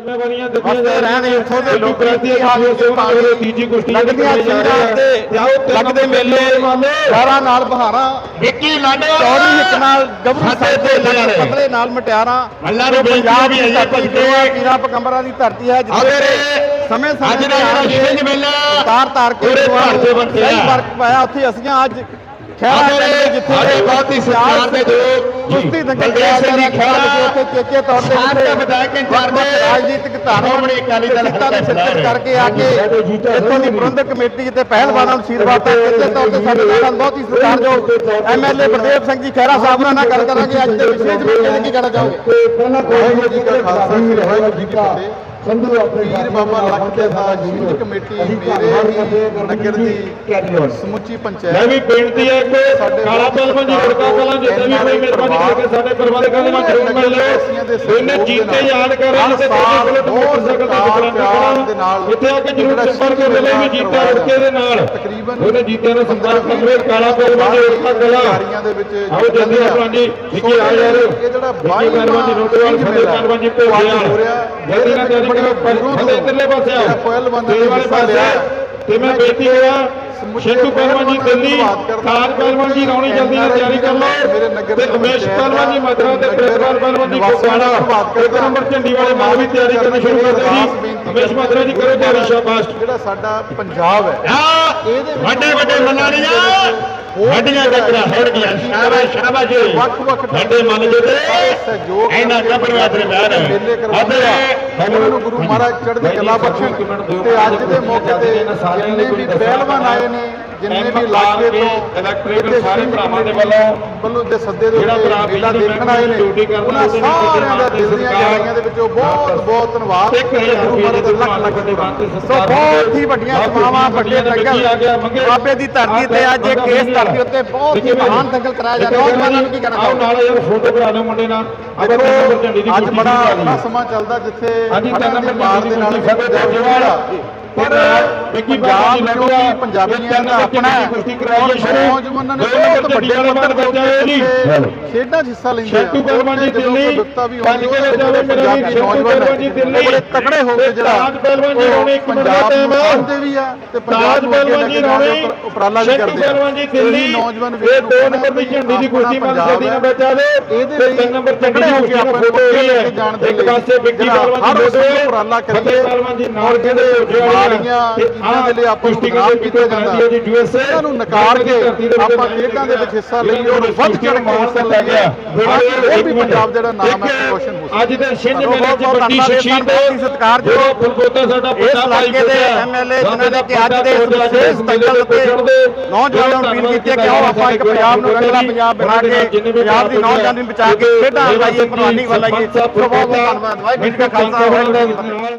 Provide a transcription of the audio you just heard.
ਜ਼ਿੰਮੇਵਾਰੀਆਂ ਦਿੱਤੀਆਂ ਜਾ ਰਹਿਣ ਰਹੀਆਂ ਇੱਥੋਂ ਦੇ ਲੋਕ ਪ੍ਰਤੀ ਹਾਲ ਹਾਲ ਦੇ ਤੀਜੀ ਕੁਸ਼ਤੀ ਲੱਗਦੀਆਂ ਸਿੰਘਾਂ ਤੇ ਲੱਗਦੇ ਮੇਲੇ ਸ਼ਹਿਰਾਂ ਨਾਲ ਬਹਾਰਾਂ ਵਿੱਕੀ ਲਾਂਡੇ ਚੌੜੀ ਹਿੱਕ ਨਾਲ ਗੱਭਰੂ ਸਾਡੇ ਢੋਲੇ ਵਾਲੇ। ਪਤਲੇ ਨਾਲ ਮਟਿਆਰਾਂ ਅੱਲਾ ਨੂੰ ਪੰਜਾਬ ਵੀ ਦੀ ਧਰਤੀ। ਜੋ ਪੀਰਾਂ ਪਗੰਬਰਾਂ ਦੀ ਧਰਤੀ ਹੈ ਜਿੱਥੇ ਸਮੇਂ ਸਮੇਂ ਅੱਜ ਦਾ ਤੇ ਛਿੰਝ ਮੇਲਾ ਤਾਰ ਤਾਰ ਕੇ ਪੂਰੇ ਭਾਰਤ ਦੇ ਬੰਦੇ ਆ। ਫ਼ਰਕ ਪਾਇਆ ਉੱਥੇ ਅਸੀਂ ਅੱਜ ਦੇ ਜਿੱਥੇ ਸਾਡੇ ਬਹੁਤ ਹੀ ਸਤਿਕਾਰ ਦੇ ਜੋ ਕੁਸ਼ਤੀ ਦੰਗਲ ਬਲਦੇਵ ਸਿੰਘ ਜੀ ਖੇਡ ਖਹਿਰਾ, ਉੱਥੇ ਚੇਚੇ ਤੌਰ ਤੇ ਸਾਬਕਾ ਜਿੱਥੇ ਵਿਧਾਇਕ ਇੰਚਾਰਜ ਰਾਜਨੀਤਿਕ ਸ਼੍ਰੋਮਣੀ ਅਕਾਲੀ ਦਲ ਦੇ ਹਲਕਾ ਸਿਰਕਤ ਸਰਦਾਰ ਕਰਕੇ ਆ ਕੇ ਇੱਥੋਂ ਦੀ ਪ੍ਰਬੰਧਕ ਕਮੇਟੀ ਤੇ ਪਹਿਲਵਾਨਾਂ ਨੂੰ ਅਸ਼ੀਰਵਾਦ ਤੱਕ ਚੇਚੇ ਤੌਰ ਤੇ ਸਾਡੇ ਨਾਲ ਬਹੁਤ ਹੀ ਸਤਿਕਾਰਯੋਗ ਐਮਐਲਏ ਬਲਦੇਵ ਸਿੰਘ ਜੀ ਖਹਿਰਾ ਸਾਹਿਬ ਨਾਲ ਗੱਲ ਕਰਾਂਗੇ ਅੱਜ ਦੇ ਮੌਕੇ ਤੇ ਕੀ ਕਹਿਣਾ ਚਾਹੋਗੇ? ਪਹਿਲਾਂ ਵਾਹਿਗੁਰੂ ਜੀ ਕਾ ਖਾਲਸਾ ਸ੍ਰੀ ਵਾਹਿਗੁਰੂ ਜੀ ਕੀ ਫਤਿਹ। ਸੰਧੂ ਆਪਣੇ ਪੀਰ ਬਾਬਾ ਲੱਖ ਦੇ ਦਾ ਸ਼ਹੀਦ ਕਮੇਟੀ ਮੇਰੇ ਨਗਰ ਦੀ ਸਮੁੱਚੀ ਮੈਂ ਪੰਚਾਇਤ। ਵੀ ਬੇਨਤੀ ਹੈ ਕਿ ਕਾਲਾ ਪਹਿਲਵਾਨ ਜੀ ਰੜਕਾ ਕਲਾਂ ਜਿੱਥੇ ਵੀ ਕੋਈ ਮਿਹਰਬਾਨੀ ਕਰਕੇ ਸਾਡੇ ਪ੍ਰਬੰਧਕਾਂ ਦੇ ਨਾਲ ਜ਼ਰੂਰ ਮਿਲ ਲਿਓ ਇਹਨੇ ਜੀਤੇ ਯਾਦ ਕਰ ਰਹੇ ਤੇ ਸਾਡੇ ਮੋਟਰਸਾਈਕਲ ਤੇ ਪਿਆਰ ਦੇ ਨਾਲ ਇੱਥੇ ਆ ਕੇ ਜ਼ਰੂਰ ਸੰਪਰਕ ਕਰ ਲੈ ਵੀ ਜੀਤਾ ਰੜਕੇ ਦੇ ਨਾਲ। ਤਕਰੀਬਨ ਉਹਨੇ ਜੀਤੇ ਨੂੰ ਸੰਪਰਕ ਕਰ ਲਿਓ ਕਾਲਾ ਪਹਿਲਵਾਨ ਜੀ ਰੜਕਾ ਕਲਾਂ। ਕਾਰੀਆਂ ਦੇ ਵਿੱਚ ਆਓ ਜਲਦੀ ਆਪਣਾ ਜੀ ਵਿੱਕੀ ਆ ਯਾਰ ਇਹ ਜਿਹੜਾ ਪਹਿਲਵਾਨ ਜੀ ਰੋਟਵਾਲ ਫਤਿਹ ਪਹਿਲਵਾਨ ਜੀ ਭੋਗਿਆ ਹੋ ਰਿਹਾ। ਜਲਦੀ ਨਾਲ ਕਰੋ ਫਤਿਹ ਇੱਧਰਲੇ ਪਾਸੇ ਆਓ ਜਿਹੜਾ ਪਹਿਲਵਾਨ ਨੇ ਤੇਲ ਵਾਲੇ ਪਾਸੇ। ਤੇ ਮੈਂ ਬੇਨਤੀ ਕਰਾਂ ਸ਼ੇਖੂ ਪਹਿਲਵਾਨ ਜੀ ਦਿੱਲੀ। ਤਾਜ ਪਹਿਲਵਾਨ ਜੀ ਰੌਣੀ ਜਲਦੀ ਨਾਲ ਤਿਆਰੀ ਕਰ ਲਓ ਤੇ ਦੇ ਉਮੇਸ਼ ਪਹਿਲਵਾਨ ਜੀ ਮਦਰਾ ਤੇ ਪ੍ਰਿਤਪਾਲ ਪਹਿਲਵਾਨ ਜੀ ਦਾ ਕੋਟਾਣਾ ਇੱਕ। ਨੰਬਰ ਝੰਡੀ ਵਾਲੇ ਮਾਲ ਵੀ ਤਿਆਰੀ ਕਰਨੀ ਸ਼ੁਰੂ ਕਰ ਬੇਨਤੀ ਉਮੇਸ਼ ਮਦਰਾ ਜੀ ਕਰੋ ਤਿਆਰੀ ਸ਼ਾਬਾਸ਼ ਜਿਹੜਾ ਸਾਡਾ ਪੰਜਾਬ ਹੈ ਇਹਦੇ ਵੱਡੇ ਵੱਡੇ ਮਨਾਲੀਆਂ ਵੱਡੀਆਂ ਟੱਕਰਾਂ ਗਈਆਂ ਸ਼ਾਬਾਸ਼ ਸ਼ਾਬਾਸ਼ ਵੱਡੇ ਮਨ ਜਿਹਦੇ ਸਹਿਯੋਗ ਇਹਨਾਂ ਦਾ ਪਰਿਵਾਰ ਦੇ ਬਾਹਰ। ਮੇਲੇ ਕਰਵਾਉਂਦੇ ਆ। ਉਹਨਾਂ ਨੂੰ ਗੁਰੂ ਮਹਾਰਾਜ ਚੜ੍ਹਦੀ ਕਲਾ ਬਖਸ਼ਣ। ਤੇ ਅੱਜ ਦੇ ਮੌਕੇ ਤੇ ਜਿੰਨੇ ਵੀ ਪਹਿਲਵਾਨ ਆਏ ਨੇ ਜਿੰਨੇ ਵੀ ਇਲਾਕੇ ਤੋਂ ਇਲੈਕਟ੍ਰੀਕਲ ਸਾਰੇ ਭਰਾਵਾਂ ਦੇ ਵੱਲੋਂ ਵੱਲੋਂ ਦੇ ਸੱਦੇ ਦੇ ਜਿਹੜਾ ਮੇਲਾ ਦੇਖਣ ਆਏ ਨੇ। ਉਹਨਾਂ ਸਾਰਿਆਂ ਦਾ ਦਿਲ ਦੀਆਂ ਗਹਿਰਾਈਆਂ ਦੇ ਵਿੱਚੋਂ ਬਹੁਤ ਬਹੁਤ ਧੰਨਵਾਦ। ਇੱਕ ਗੁਰੂ ਮਹਾਰਾਜ ਦਾ ਲੱਖ ਲੱਖ ਦੇ ਬੰਦ ਸੋ ਬਹੁਤ ਹੀ ਵੱਡੀਆਂ ਸਮਾਵਾਂ ਵੱਡੇ ਦੰਗਲ ਬਾਬੇ ਦੀ ਧਰਤੀ ਤੇ ਅੱਜ ਇਹ ਕੇਸ ਧਰਤੀ ਉੱਤੇ ਬਹੁਤ ਹੀ ਮਹਾਨ ਦੰਗਲ ਕਰਾਇਆ ਜਾ ਰਿਹਾ। ਨੌਜਵਾਨਾਂ ਨੂੰ ਕੀ ਕਹਿਣਾ ਚਾਹੁੰਦੇ ਨਾਲ ਯਾਰ ਫੋਟੋ ਕਰਾ ਲਓ ਮੁੰਡੇ ਨਾਲ। ਅੱਜ ਬੜਾ ਸਮਾਂ ਚੱਲਦਾ ਜਿੱਥੇ ਹਾਂਜੀ ਨੰਬਰ ਮਾਰ ਝੰਡੀ ਦੇ ਨਾਲ ਫਤਿਹ ਜੋੜਾ ਪਰ ਪੰਜਾਬ ਜੀ ਕਿਉਂਕਿ ਪੰਜਾਬੀਆਂ ਦਾ ਆਪਣਾ ਹੈ ਕੁਸ਼ਤੀ ਕਰਾਈਏ ਸ਼ੁਰੂ। ਨੌਜਵਾਨਾਂ ਨੇ ਬਹੁਤ ਵੱਡੇ ਪੱਧਰ ਦੇ ਉੱਤੇ ਖੇਡਾਂ 'ਚ ਹਿੱਸਾ ਲੈਂਦੇ ਆ ਸ਼ੇਖੂ ਪਹਿਲਵਾਨ ਜੀ ਦਿੱਲੀ ਪੰਜ ਹੋਣੀ ਕਿਲੋ ਜਾਵੇ ਮੇਰਾ ਵੀ ਪੰਜਾਬੀ ਨੌਜਵਾਨ ਪਹਿਲਵਾਨ ਜੀ ਦਿੱਲੀ। ਬੜੇ ਤਕੜੇ ਹੋ ਕੇ ਜਿਹੜਾ ਤਾਜ ਪਹਿਲਵਾਨ ਜੀ ਰੌਣੀ ਇੱਕ ਮਿੰਟ ਦਾ ਪੰਜਾਬ ਟਾਈਮ ਨੂੰ ਹੈ ਆਉਂਦੇ ਵੀ ਆ ਤੇ ਪੰਜਾਬ ਤਾਜ ਨੂੰ ਪਹਿਲਵਾਨ ਲੈ ਜੀ ਕੇ ਉਪਰਾਲਾ ਵੀ ਕਰਦੇ ਆ। ਪਹਿਲਵਾਨ ਜੀ ਦਿੱਲੀ। ਇਹੀ ਨੌਜਵਾਨ ਇਹ ਦੋ ਨੰਬਰ ਦੀ ਝੰਡੀ ਦੀ ਕੁਸ਼ਤੀ ਮੰਨ ਸਕਦੀ ਨਾ ਬਚਾ ਦੇ ਇਹਦੇ ਤੇ ਲਈ ਤਿੰਨ ਨੰਬਰ ਝੰਡੀ ਦੀ ਹੋ ਕੁਸ਼ਤੀ ਕੇ ਆਪਾਂ ਫੋਟੋ ਹੀ। ਲੈ ਹੈ ਕੇ ਇੱਕ ਪਾਸੇ ਵਿੱਕੀ ਪਹਿਲਵਾਨ ਜੀ ਦੋਦੇ ਨੂੰ ਉਪਰਾਲਾ ਕਰੀਏ ਪਹਿਲਵਾਨ ਜੀ ਨਾਲ ਜਿਹੜੇ ਬਿਮਾਰੀਆਂ ਚੀਜ਼ਾਂ ਦੇ ਲਈ ਆਪਾਂ ਨੂੰ ਬਦਨਾਮ ਕੀਤਾ ਜਾਂਦਾ ਇਹਨਾਂ ਨੂੰ ਨਕਾਰ ਕੇ ਆਪਾਂ ਖੇਡਾਂ ਦੇ ਵਿੱਚ ਹਿੱਸਾ ਲਈਏ ਔਰ ਵੱਧ ਚੜ ਕੇ ਹਿੱਸਾ ਲਈਏ। ਉਹ ਵੀ ਪੰਜਾਬ ਜਿਹੜਾ ਨਾਮ ਹੈ ਰੋਸ਼ਨ ਹੋ ਸਕੇ ਅੱਜ ਦੇ ਛਿੰਝ ਮੇਲੇ ਚ ਵੱਡੀ ਸ਼ਖਸੀਅਤ ਜਿਹੜਾ ਫੁਲਕੋਤਾ ਸਾਡਾ ਵੱਡਾ ਭਾਈ ਦੇ। ਐਮਐਲਏ ਜਿਨ੍ਹਾਂ ਨੇ ਕਿ ਅੱਜ ਦੇ ਇਸ ਵਿਸ਼ੇਸ਼ ਨੌਜਵਾਨਾਂ ਨੂੰ ਅਪੀਲ ਕੀਤੀ ਹੈ ਕਿ ਆਓ ਆਪਾਂ ਇੱਕ ਪੰਜਾਬ ਨੂੰ ਰੰਗਲਾ ਪੰਜਾਬ ਬਣਾ ਕੇ ਪੰਜਾਬ ਦੀ ਨੌਜਵਾਨੀ ਨੂੰ ਬਚਾ ਕੇ ਖੇਡਾਂ ਲਾਈਏ ਪ੍ਰਵਾਨੀ ਵੱਲ ਲਾਈਏ ਸੋ ਬਹੁਤ ਬਹੁਤ ਧੰਨਵਾਦ। ਵਾਹਿਗੁਰੂ ਜੀ ਕਾ ਖਾਲਸਾ ਵਾਹਿਗੁਰੂ ਜੀ ਕੀ ਫਤਿਹ।